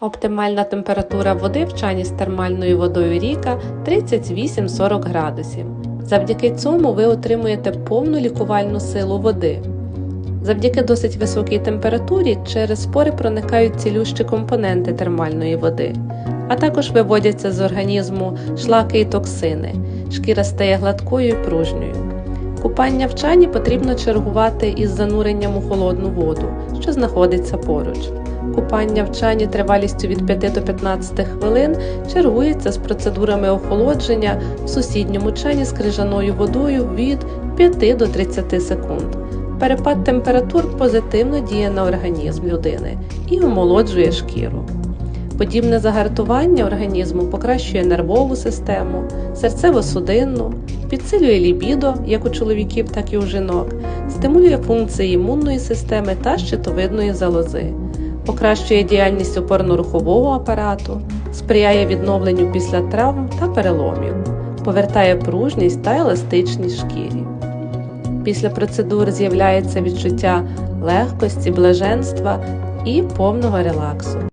Оптимальна температура води в чані з термальною водою ріка 38-40 градусів. Завдяки цьому ви отримуєте повну лікувальну силу води. Завдяки досить високій температурі через спори проникають цілющі компоненти термальної води, а також виводяться з організму шлаки і токсини. Шкіра стає гладкою і пружньою. Купання в чані потрібно чергувати із зануренням у холодну воду, що знаходиться поруч. Купання в чані тривалістю від 5 до 15 хвилин чергується з процедурами охолодження в сусідньому чані з крижаною водою від 5 до 30 секунд. Перепад температур позитивно діє на організм людини і омолоджує шкіру. Подібне загартування організму покращує нервову систему, серцево-судинну, підсилює лібідо як у чоловіків, так і у жінок, стимулює функції імунної системи та щитовидної залози, покращує діяльність опорно-рухового апарату, сприяє відновленню після травм та переломів, повертає пружність та еластичність шкірі. Після процедур з'являється відчуття легкості, блаженства і повного релаксу.